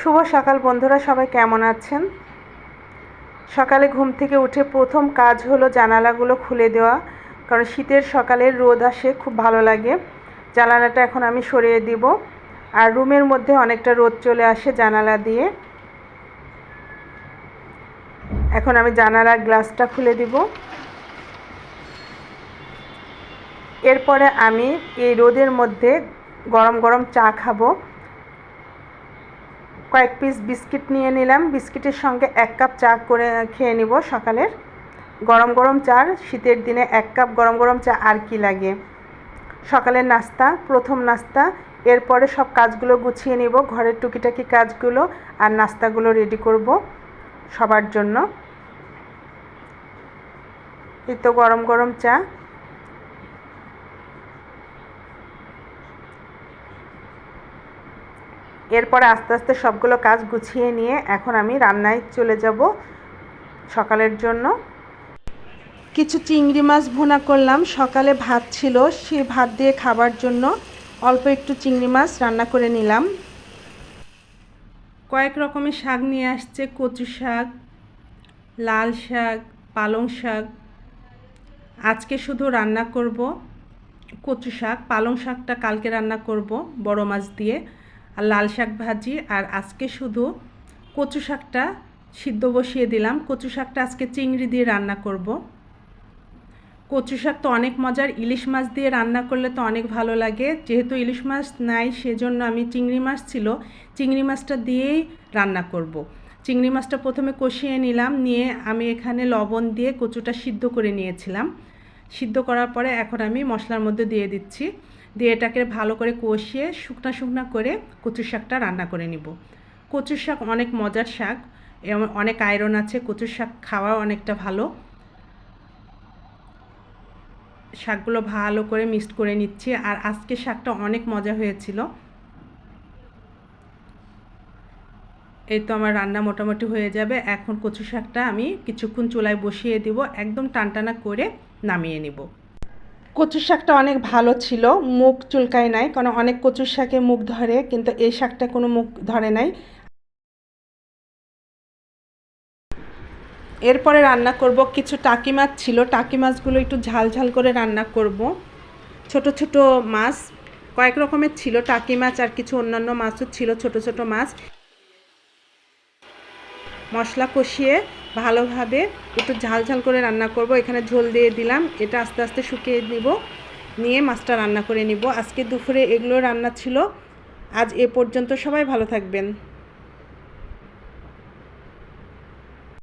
শুভ সকাল বন্ধুরা, সবাই কেমন আছেন? সকালে ঘুম থেকে উঠে প্রথম কাজ হলো জানালাগুলো খুলে দেওয়া, কারণ শীতের সকালে রোদ আসে, খুব ভালো লাগে। জানালাটা এখন আমি সরিয়ে দিব, আর রুমের মধ্যে অনেকটা রোদ চলে আসে জানালা দিয়ে। এখন আমি জানালার গ্লাসটা খুলে দিব। এরপরে আমি এই রোদের মধ্যে গরম গরম চা খাব। কয়েক পিস বিস্কিট নিয়ে নিলাম। বিস্কিটের সঙ্গে এক কাপ চা করে খেয়ে নিব সকালের। গরম গরম চা, শীতের দিনে এক কাপ গরম গরম চা আর কি লাগে? সকালের নাস্তা, প্রথম নাস্তা। এরপরে সব কাজগুলো গুছিয়ে নিব, ঘরের টুকিটাকি কাজগুলো আর নাস্তাগুলো রেডি করব সবার জন্য। এই তো গরম গরম চা। এরপরে আস্তে আস্তে সবগুলো কাজ গুছিয়ে নিয়ে এখন আমি রান্নায় চলে যাব সকালের জন্য। কিছু চিংড়ি মাছ ভুনা করলাম। সকালে ভাত ছিল, সে ভাত দিয়ে খাবার জন্য অল্প একটু চিংড়ি মাছ রান্না করে নিলাম। কয়েক রকমের শাক নিয়ে আসছে, কচু শাক, লাল শাক, পালং শাক। আজকে শুধু রান্না করব কচু শাক, পালং শাকটা কালকে রান্না করব বড় মাছ দিয়ে। আর লাল শাক ভাজি। আর আজকে শুধু কচু শাকটা সিদ্ধ বসিয়ে দিলাম। কচু শাকটা আজকে চিংড়ি দিয়ে রান্না করব। কচু শাক তো অনেক মজার। ইলিশ মাছ দিয়ে রান্না করলে তো অনেক ভালো লাগে। যেহেতু ইলিশ মাছ নাই, সেজন্য আমি চিংড়ি মাছ ছিল। চিংড়ি মাছটা দিয়েই রান্না করব। চিংড়ি মাছটা প্রথমে কষিয়ে নিলাম। নিয়ে আমি এখানে লবণ দিয়ে কচুটা সিদ্ধ করে নিয়েছিলাম। সিদ্ধ করার পরে এখন আমি মশলার মধ্যে দিয়ে দিচ্ছি। দিয়ে এটাকে ভালো করে কষিয়ে শুকনা শুকনা করে কচু শাকটা রান্না করে নিব। কচু শাক অনেক মজার শাক অনেক আয়রন আছে কচু শাক খাওয়া অনেকটা ভালো। শাকগুলো ভালো করে মিক্সড করে নিচ্ছি, আর আজকে শাকটা অনেক মজা হয়েছিল। এই তো আমার রান্না মোটামুটি হয়ে যাবে। এখন কচু শাকটা আমি কিছুক্ষণ চুলায় বসিয়ে দিব, একদম টানটানা করে নামিয়ে নেব। কচু শাকটা অনেক ভালো ছিল, মুখ চুলকায় নাই, কারণ অনেক কচুর শাকে মুখ ধরে, কিন্তু এই শাকটা কোনো মুখ ধরে নাই। এরপরে রান্না করব, কিছু টাকি মাছ ছিল, টাকি মাছগুলো একটু ঝাল ঝাল করে রান্না করব। ছোট ছোট মাছ, কয়েক রকমের ছিল, টাকি মাছ আর কিছু অন্যান্য মাছও ছিল, ছোট ছোট মাছ। মশলা কষিয়ে ভালোভাবে একটু ঝাল ঝাল করে রান্না করব। এখানে ঝোল দিয়ে দিলাম। এটা আস্তে আস্তে শুকিয়ে নিব। নিয়ে মাছটা রান্না করে নিব। আজকে দুপুরে এগুলো রান্না ছিল। আজ এ পর্যন্ত সবাই ভালো থাকবেন।